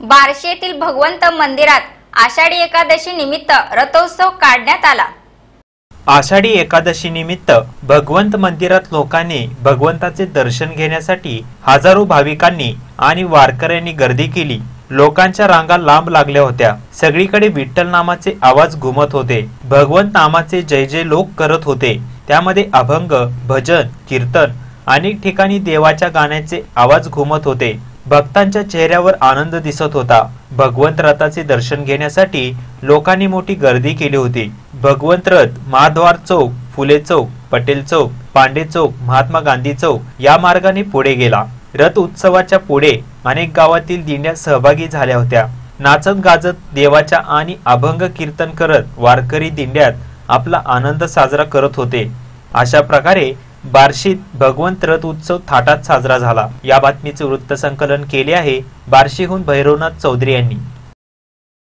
बार्शी येथील भगवंत मंदिरात आषाढी एकादशी निमित्त रथोत्सव काढण्यात आला. आषाढी एकादशी निमित्त भगवंत मंदिरात लोकांनी भगवंताचे दर्शन घेण्यासाठी हजारो भाविकांनी आणि वारकऱ्यांनी गर्दी केली. लोकांच्या रांगा लांब लागल्या होत्या. सगळीकडे विठ्ठल नामाचे आवाज घुमत होते. भगवंत नामाचे जय जय लोक करत होते. त्यामध्ये अभंग भजन कीर्तन अनेक ठिकाणी देवाच्या गाण्याचे आवाज घुमत होते. भक्तांच्या चेहऱ्यावर आनंद दिसत होता. भगवंत रथाचे दर्शन घेण्यासाठी लोकांनी मोठी गर्दी केली होती. भगवंत रथ महाद्वार चौक फुले चौक पटेल चौक पांडे चौक महात्मा गांधी चौक या मार्गाने पुढे गेला. रथ उत्सवाच्या पुढे अनेक गावातील दिंड्या सहभागी झाल्या होत्या. नाचत गाजत देवाच्या आणि अभंग कीर्तन करत वारकरी दिंड्यात आपला आनंद साजरा करत होते. अशा प्रकारे बार्शीत भगवंत रथ उत्सव थाटात साजरा झाला. या बातमीचे वृत्तसंकलन केले आहे बार्शीहून भैरवनाथ चौधरी यांनी.